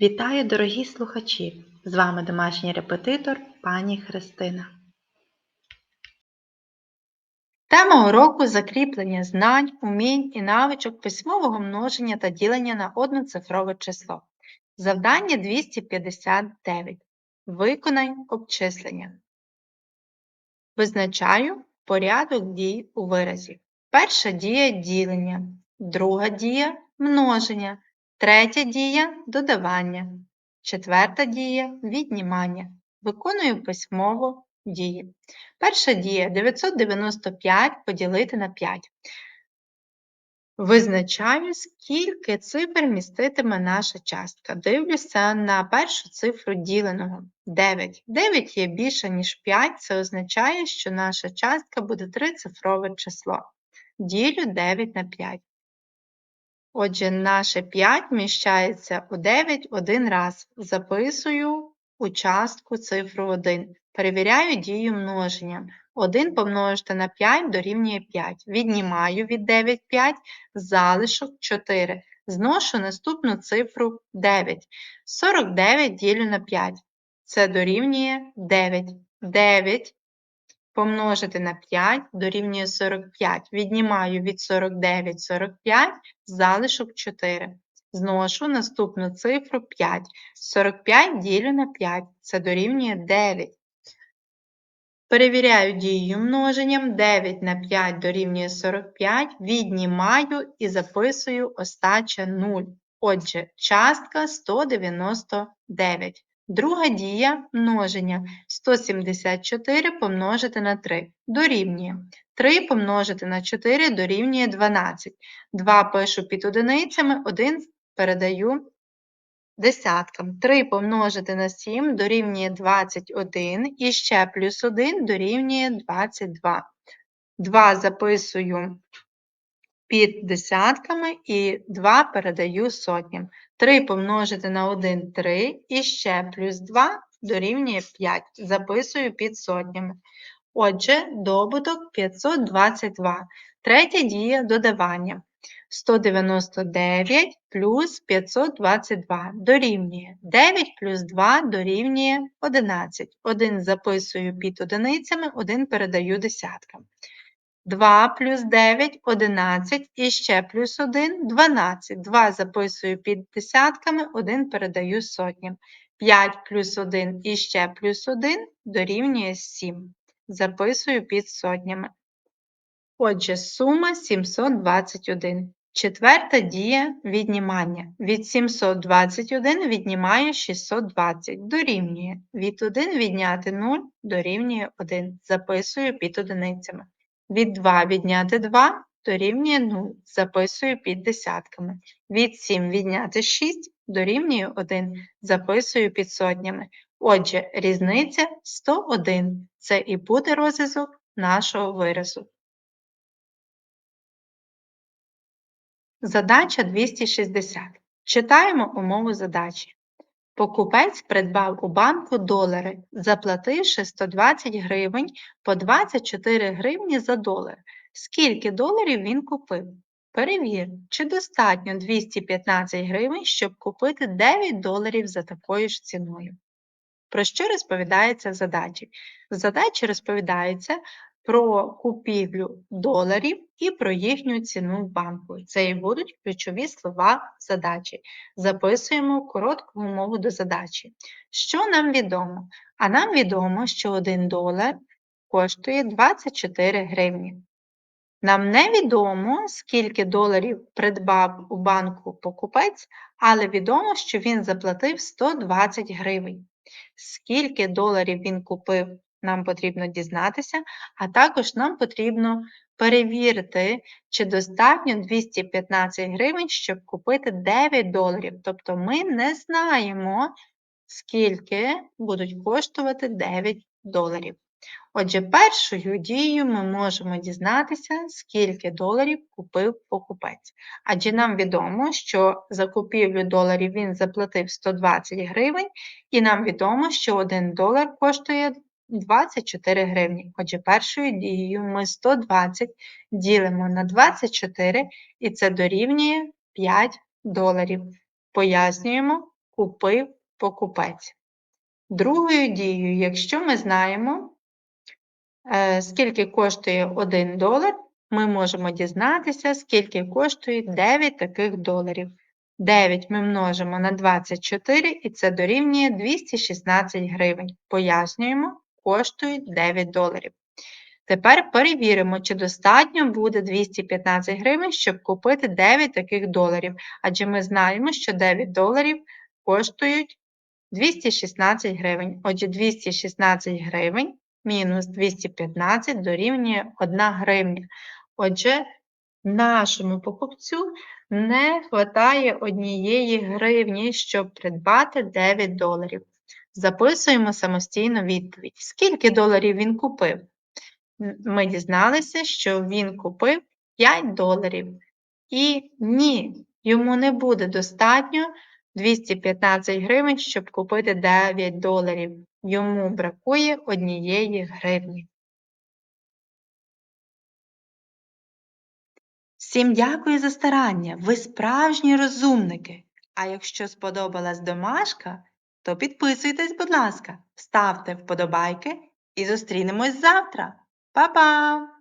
Вітаю, дорогі слухачі! З вами домашній репетитор пані Христина. Тема уроку закріплення знань, умінь і навичок письмового множення та ділення на одноцифрове число. Завдання 259. Виконай обчислення. Визначаю порядок дій у виразі. Перша дія ділення, друга дія множення, третя дія додавання, четверта дія віднімання. Виконую письмово дії. Перша дія 995 поділити на 5. Визначаю, скільки цифр міститиме наша частка. Дивлюся на першу цифру діленого 9. 9 є більше, ніж 5, це означає, що наша частка буде трицифрове число. Ділю 9 на 5. Отже, наше 5 вміщається у 9 один раз. Записую у частку цифру 1. Перевіряю дію множення. 1 помножити на 5 дорівнює 5. Віднімаю від 9 5, залишок 4. Зношу наступну цифру 9. 49 ділю на 5. Це дорівнює 9. 9 помножити на 5 дорівнює 45. Віднімаю від 49 45, залишок 4. Зношу наступну цифру 5. 45 ділю на 5. Це дорівнює 9. Перевіряю дію множенням. 9 на 5 дорівнює 45. Віднімаю і записую остача 0. Отже, частка 199. Друга дія множення 174 помножити на 3 дорівнює. 3 помножити на 4 дорівнює 12. 2 пишу під одиницями, 1 передаю десяткам. 3 помножити на 7 дорівнює 21 і ще плюс 1 дорівнює 22. 2 записую під десятками і 2 передаю сотням. 3 помножити на 1 3 і ще плюс 2 дорівнює 5. Записую під сотнями. Отже, добуток 522. Третя дія додавання. 199 плюс 522 дорівнює 9 плюс 2 дорівнює 11. 1 записую під одиницями, 1 передаю десяткам. 2 плюс 9 11 і ще плюс 1 12. 2 записую під десятками, 1 передаю сотням. 5 плюс 1 і ще плюс 1 дорівнює 7. Записую під сотнями. Отже, сума 721. Четверта дія віднімання. Від 721 віднімаю 620. Дорівнює. Від 1 відняти 0 дорівнює 1. Записую під одиницями. Від 2 відняти 2 дорівнює 0. Записую під десятками. Від 7 відняти 6 дорівнює 1. Записую під сотнями. Отже, різниця 101. Це і буде розв'язок нашого виразу. Задача 260. Читаємо умову задачі. Покупець придбав у банку долари, заплативши 120 гривень по 24 гривні за долар. Скільки доларів він купив? Перевір, чи достатньо 215 гривень, щоб купити 9 доларів за такою ж ціною. Про що розповідається в задачі? В задачі розповідається про купівлю доларів і про їхню ціну в банку. Це і будуть ключові слова задачі. Записуємо коротку умову до задачі. Що нам відомо? А нам відомо, що 1 долар коштує 24 гривні. Нам невідомо, скільки доларів придбав у банку покупець, але відомо, що він заплатив 120 гривень. Скільки доларів він купив нам потрібно дізнатися, а також нам потрібно перевірити, чи достатньо 215 гривень, щоб купити 9 доларів. Тобто ми не знаємо, скільки будуть коштувати 9 доларів. Отже, першою дією ми можемо дізнатися, скільки доларів купив покупець. Адже нам відомо, що за купівлю доларів він заплатив 120 гривень, і нам відомо, що 1 долар коштує 24 гривні. Отже, першою дією ми 120 ділимо на 24 і це дорівнює 5 доларів. Пояснюємо купив покупець. Другою дією, якщо ми знаємо, е, скільки коштує 1 долар, ми можемо дізнатися, скільки коштує 9 таких доларів. 9 ми множимо на 24 і це дорівнює 216 гривень. Пояснюємо, коштують 9 доларів. Тепер перевіримо, чи достатньо буде 215 гривень, щоб купити 9 таких доларів. Адже ми знаємо, що 9 доларів коштують 216 гривень. Отже, 216 гривень мінус 215 дорівнює 1 гривня. Отже, нашому покупцю не вистачає однієї гривні, щоб придбати 9 доларів. Записуємо самостійно відповідь. Скільки доларів він купив? Ми дізналися, що він купив 5 доларів. І ні, йому не буде достатньо 215 гривень, щоб купити 9 доларів. Йому бракує однієї гривні. Всім дякую за старання. Ви справжні розумники. А якщо сподобалась домашка, то підписуйтесь, будь ласка, ставте вподобайки і зустрінемось завтра. Па-па!